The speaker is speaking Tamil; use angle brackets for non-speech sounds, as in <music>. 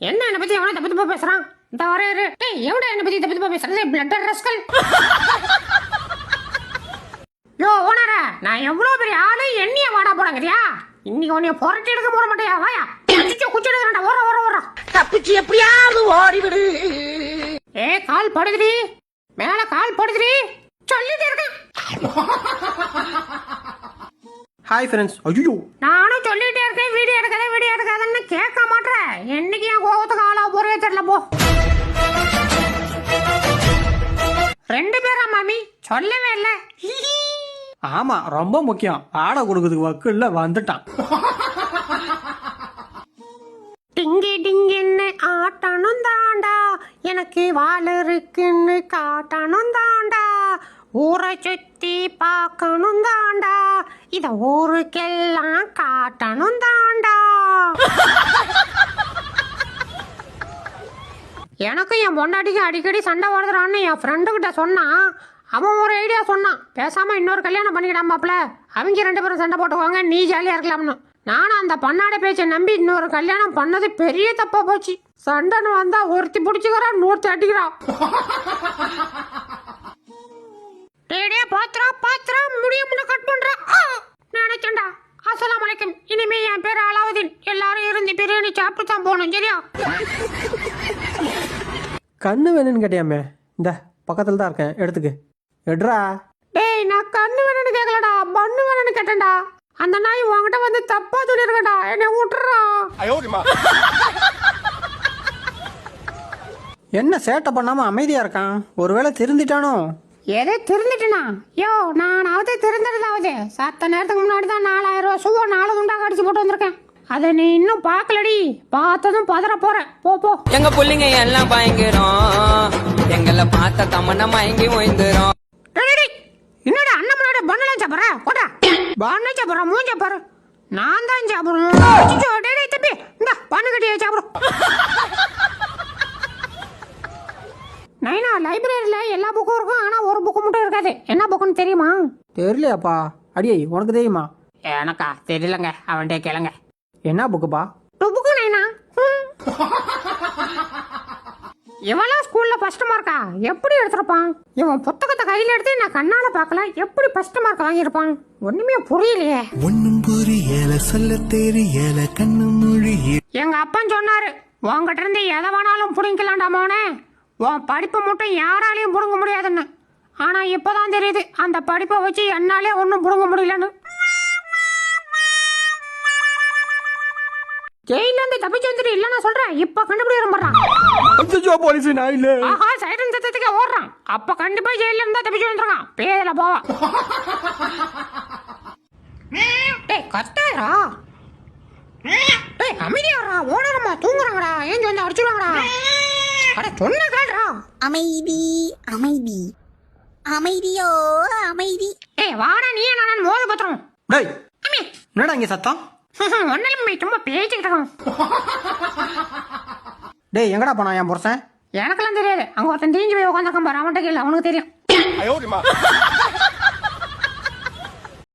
என்ன என்ன பத்தி எவ்வளவு தப்பு தப்பா பேசுறான்? இந்த ஒரே ஒரு டேய் எவ்வளவு என்ன பத்தி தப்பு தப்பா பேசுறது பிளட் ரஸ்கல் யோ ஓனரா நான் எவ்வளவு பெரிய ஆளு? எண்ணிய வாடா போறாங்கறியா இன்னைக்கு உன்னை புரட்டி எடுக்க போற மாட்டையா? வாயா. குச்சிச்சோ குச்சி எடுக்கிறா ஓர ஓர ஓர தப்பிச்சு எப்படியாவது ஓடி விடு ஏ கால் படுதுடி. மேல கால் படுதுடி. சொல்லிட்டு இருக்கேன். ஹாய் ஃப்ரெண்ட்ஸ் ஐயோ நானும் சொல்லி என்னைக்கு என் கோபத்துக்கு ஆளா? போறே தெரியல போ. ரெண்டு பேரா மாமி? சொல்லவே இல்ல. ஆமா ரொம்ப முக்கியம். ஆடை கொடுக்கறதுக்கு வக்கு இல்ல வந்துட்டான். டிங்கி டிங்கின்னு ஆட்டணும் தாண்டா. எனக்கு வால் இருக்குன்னு காட்டணும் தாண்டா. ஊரை சுத்தி பார்க்கணும் தாண்டா. இத ஊருக்கெல்லாம் காட்டணும் தாண்டா. எனக்கும் என் பொண்டாட்டிக்கு அடிக்கடி சண்டை வருதுறான்னு என் ஃப்ரெண்டுக்கிட்ட சொன்னான் அவன் ஒரு ஐடியா சொன்னான் பேசாமல் இன்னொரு கல்யாணம் பண்ணிக்கிடாம மாப்பிள அவங்க ரெண்டு பேரும் சண்டை போட்டுக்குவாங்க நீ ஜாலியாக இருக்கலாம்னு. நானும் அந்த பண்ணாட பேச்சை நம்பி இன்னொரு கல்யாணம் பண்ணது பெரிய தப்பா போச்சு. சண்டைன்னு வந்தா ஒருத்தி பிடிச்சிக்கிறான் நூற்றி அடிக்கிறான் டேடே பாத்திரா பாத்திரா முடியும்னு கட் பண்ணுறா ஆ! நினைச்சேன்டா. அஸ்ஸலாமு அலைக்கும். இனிமே என் பேர் அலாவுதீன். எல்லாரும் இருந்து பிரியாணி சாப்பிட்டு தான் போகணும் சரியா? கண்ணு வேணும்னு கேட்டியாமே? இந்த பக்கத்துல தான் இருக்கேன். எடுத்துக்க. எடுறா. டேய் நான் கண்ணு வேணும்னு கேட்கலடா பண்ணு வேணும்னு கேட்டேன்டா. அந்த நாய் உன்கிட்ட வந்து தப்பா சொல்லிருக்கடா என்னை விட்டுறா. என்ன சேட்டை பண்ணாம அமைதியா இருக்கான்? ஒருவேளை திருந்திட்டானோ? எதை திருந்துட்டுனா? யோ நானாவது திருந்துறதாவது சத்த நேரத்துக்கு முன்னாடி தான் நாலாயிரம் ரூபா சுவா நாலு துண்டா கடிச்சு போட்டு வந்திருக்கேன். அதை நீ இன்னும் பார்க்கலடி. பார்த்ததும் பதற போற. போ போ. எங்க புள்ளைங்க எல்லாம் பயங்கரம். எங்களை பார்த்த தமன்னா மயங்கி ஓய்ந்துரும். என்னடா அண்ணன் முன்னாடி பண்ணலாம் சாப்பிட்ற? போடா. பண்ண சாப்பிட்ற மூஞ்ச பாரு. நான் தான் சாப்பிடுறேன் தம்பி. இந்த பண்ணு கட்டியே சாப்பிடும் நைனா லைப்ரரியில எல்லா புக்கும் இருக்கும். ஆனா ஒரு புக்கு மட்டும் இருக்காது. என்ன புக்குன்னு தெரியுமா? தெரியலையாப்பா. அடியே உனக்கு தெரியுமா? எனக்கா? தெரியலங்க. அவன்கிட்ட கேளுங்க. என்ன புக்குப்பா? புக்கு நைனா ம். இவெல்லாம் ஸ்கூல்ல ஃபர்ஸ்ட் மார்க்கா எப்படி எடுத்திருப்பான்? இவன் புத்தகத்தை கையில எடுத்து நான் கண்ணால பார்க்கல. எப்படி ஃபர்ஸ்ட் மார்க் வாங்கியிருப்பான்? ஒண்ணுமே புரியலையே. ஒன்னும் புரியல சொல்ல தெரியல கண்ணு மொழியே எங்க அப்பன் சொன்னாரு உன்கிட்ட இருந்து எதை வேணாலும் புடிங்கலாம்டா மோனே. உன் படிப்பை மட்டும் யாராலையும் புடுங்க முடியாதுன்னு. ஆனா இப்பதான் தெரியுது அந்த படிப்பை வச்சு என்னாலே ஒன்றும் புடுங்க முடியலன்னு. ஜெயில இருந்து தப்பிச்சு வந்துட்டு இல்ல நான் சொல்றேன். இப்ப கண்டுபிடி வரமாட்டான் அச்சோ போலீஸ் நான் இல்ல. ஆஹா சைரன் சத்தத்துக்கு ஓடுறான். அப்ப கண்டிப்பா ஜெயில இருந்தா தப்பிச்சு வந்துருக்கான். பேதல போவா டேய் கத்தாரா டேய் அமைதியாரா ஓனரம்மா தூங்குறாங்கடா. ஏஞ்சி வந்து அடிச்சுடுவாங்கடா. அட சொன்ன கேள்றா. அமைதி அமைதி. அமைதியோ அமைதி. ஏய் வாடா நீ நான் மோத பத்திரம் டேய் என்னடா இங்க சத்தம்? <laughs> ஒன்னிலுமே சும்மா பேசிக்கிட்டு டேய் எங்கடா போனா என் புருஷன்? எனக்கெல்லாம் தெரியாது. அங்க ஒருத்தன் தீஞ்சு போய் உட்காந்துருக்கான் பாரு. அவன்கிட்ட கேள்வி அவனுக்கு தெரியும்.